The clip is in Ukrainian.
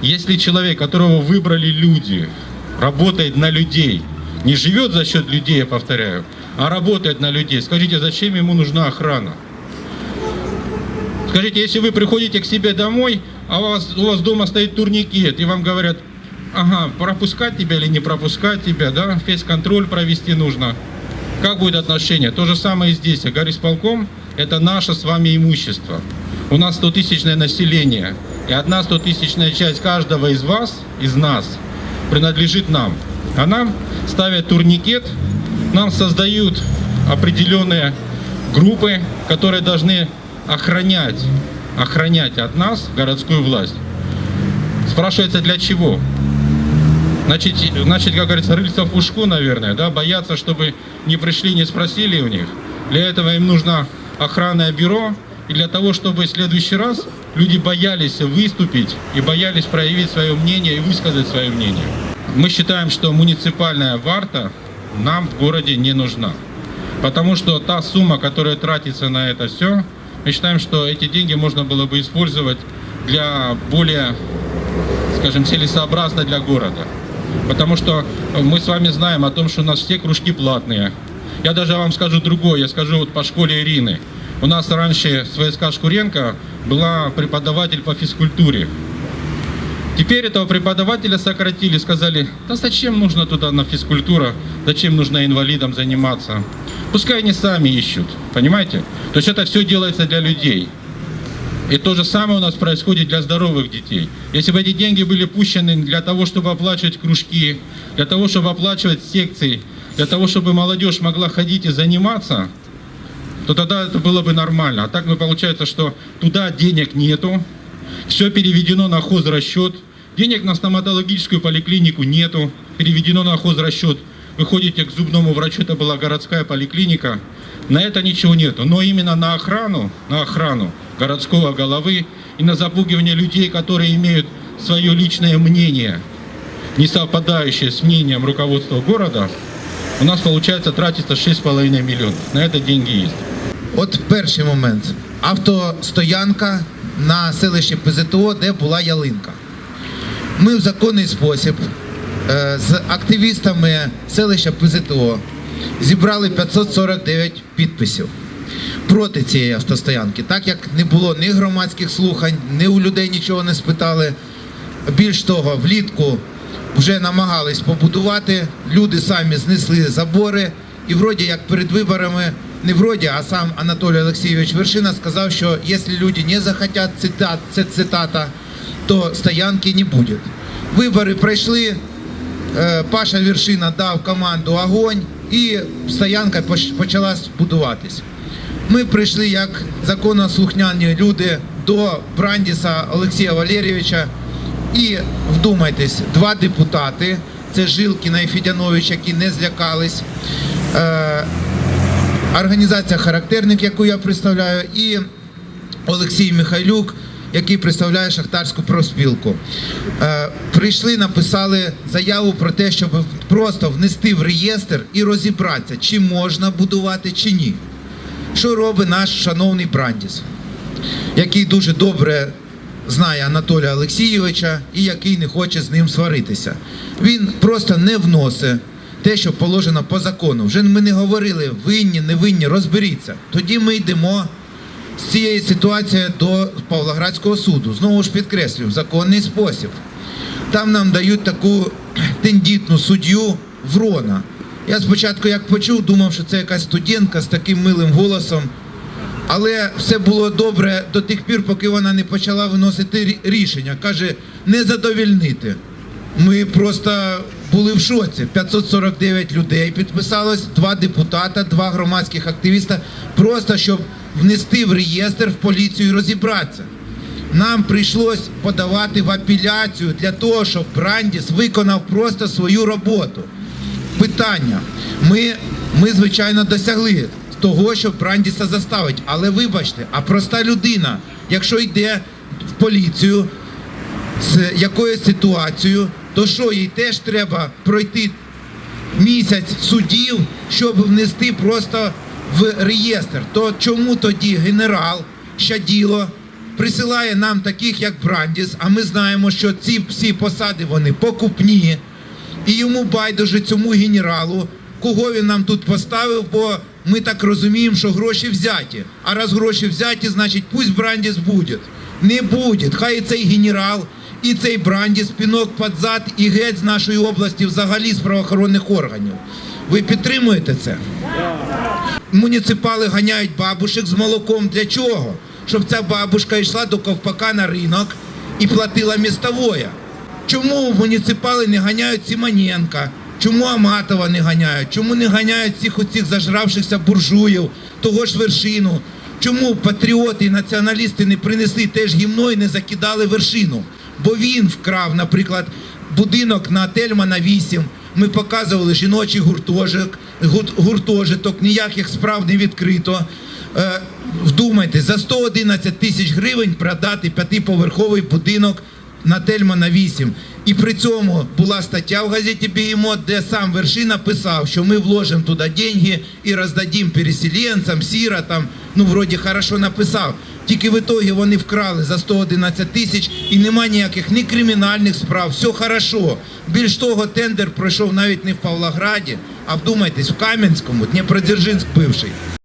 Если человек, которого выбрали люди, работает на людей, не живет за счет людей, я повторяю, а работает на людей, скажите, зачем ему нужна охрана? Скажите, если вы приходите к себе домой, а у вас, у вас дома стоит турникет, и вам говорят, ага, пропускать тебя или не пропускать тебя, да, фейс-контроль провести нужно. Как будет отношение? То же самое и здесь. Горисполком – это наше с вами имущество. У нас 100 тысячное население, и одна 100 тысячная часть каждого из вас, из нас, принадлежит нам. А нам ставят турникет, нам создают определенные группы, которые должны охранять, охранять от нас городскую власть. Спрашивается, для чего? Значит, значит, как говорится, рыльца в пушку, наверное, да, боятся, чтобы не пришли, не спросили у них. Для этого им нужно охранное бюро, и для того, чтобы в следующий раз люди боялись выступить и боялись проявить свое мнение и высказать свое мнение. Мы считаем, что муниципальная варта нам в городе не нужна. Потому что та сумма, которая тратится на это все, мы считаем, что эти деньги можно было бы использовать для более, скажем, целесообразно для города. Потому что мы с вами знаем о том, что у нас все кружки платные. Я даже вам скажу другое, я скажу вот по школе Ирины. У нас раньше с Шкуренко была преподаватель по физкультуре. Теперь этого преподавателя сократили, сказали, да зачем нужно туда на физкультура, зачем нужно инвалидам заниматься. Пускай они сами ищут, понимаете? То есть это все делается для людей. И то же самое у нас происходит для здоровых детей. Если бы эти деньги были пущены для того, чтобы оплачивать кружки, для того, чтобы оплачивать секции, для того, чтобы молодежь могла ходить и заниматься, то тогда это было бы нормально. А так мы получается, что туда денег нету, все переведено на хозрасчет, денег на стоматологическую поликлинику нету, переведено на хозрасчет. Вы ходите к зубному врачу, это была городская поликлиника, на это ничего нету. Но именно на охрану, на охрану городского головы и на запугивание людей, которые имеют свое личное мнение, не совпадающее с мнением руководства города, у нас получается тратится 6,5 миллионов. На это деньги есть. От перший момент. Автостоянка на селищі ПЗТО, де була ялинка. Ми в законний спосіб е, з активістами селища ПЗТО зібрали 549 підписів проти цієї автостоянки. Так як не було ні громадських слухань, ні у людей нічого не спитали. Більш того, влітку вже намагались побудувати, люди самі знесли забори, і вроді як перед виборами, не вроді, а сам Анатолій Олексійович Вершина сказав, що якщо люди не захотять, цитат, цитата, то стоянки не буде. Вибори пройшли, е, Паша Вершина дав команду огонь, і стоянка поч- почала будуватись. Ми прийшли як законослухняні люди до Брандіса Олексія Валерійовича. І вдумайтесь, два депутати, це Жилкіна і Федянович, які не злякались. Організація Характерник, яку я представляю, і Олексій Михайлюк, який представляє Шахтарську профспілку. Е, прийшли, написали заяву про те, щоб просто внести в реєстр і розібратися, чи можна будувати, чи ні. Що робить наш шановний Брандіс, який дуже добре знає Анатолія Олексійовича і який не хоче з ним сваритися. Він просто не вносить те, що положено по закону. Вже ми не говорили винні, не винні, розберіться. Тоді ми йдемо з цієї ситуації до Павлоградського суду. Знову ж підкреслюю, в законний спосіб. Там нам дають таку тендітну суддю Врона. Я спочатку, як почув, думав, що це якась студентка з таким милим голосом. Але все було добре до тих пір, поки вона не почала виносити рішення. Каже, не задовільнити. Ми просто були в шоці. 549 людей підписалось, два депутата, два громадських активіста, просто щоб внести в реєстр в поліцію і розібратися. Нам прийшлось подавати в апеляцію для того, щоб Брандіс виконав просто свою роботу. Питання. Ми, ми звичайно, досягли того, щоб Брандіса заставить. Але вибачте, а проста людина, якщо йде в поліцію з якоюсь ситуацією, то що їй теж треба пройти місяць судів, щоб внести просто в реєстр. То чому тоді генерал Щаділо присилає нам таких, як Брандіс, а ми знаємо, що ці всі посади вони покупні. І йому байдуже цьому генералу, кого він нам тут поставив, бо ми так розуміємо, що гроші взяті. А раз гроші взяті, значить пусть Брандіс буде. Не буде. Хай цей генерал, і цей Брандіс пінок під зад і геть з нашої області взагалі з правоохоронних органів. Ви підтримуєте це? Муніципали ганяють бабушек з молоком для чого? Щоб ця бабушка йшла до ковпака на ринок і платила містовоє. Чому муніципали не ганяють Симоненка? Чому Аматова не ганяють? Чому не ганяють цих оцих зажравшихся буржуїв, того ж вершину? Чому патріоти і націоналісти не принесли теж гімно і не закидали вершину? Бо він вкрав, наприклад, будинок на Тельмана 8. Ми показували жіночий гуртожиток, гуртожиток, ніяких справ не відкрито. Е, вдумайте, за 111 тисяч гривень продати п'ятиповерховий будинок на Тельмана 8. І при цьому була стаття в газеті Бігемот, де сам Вершина писав, що ми вложимо туди деньги і роздадим переселенцям, сиротам. Ну, вроді хорошо написав. Тільки в ітогі вони вкрали за 111 тисяч і нема ніяких ні кримінальних справ, все хорошо. Більш того, тендер пройшов навіть не в Павлограді, а вдумайтесь, в Кам'янському, Дніпродзержинськ бивший.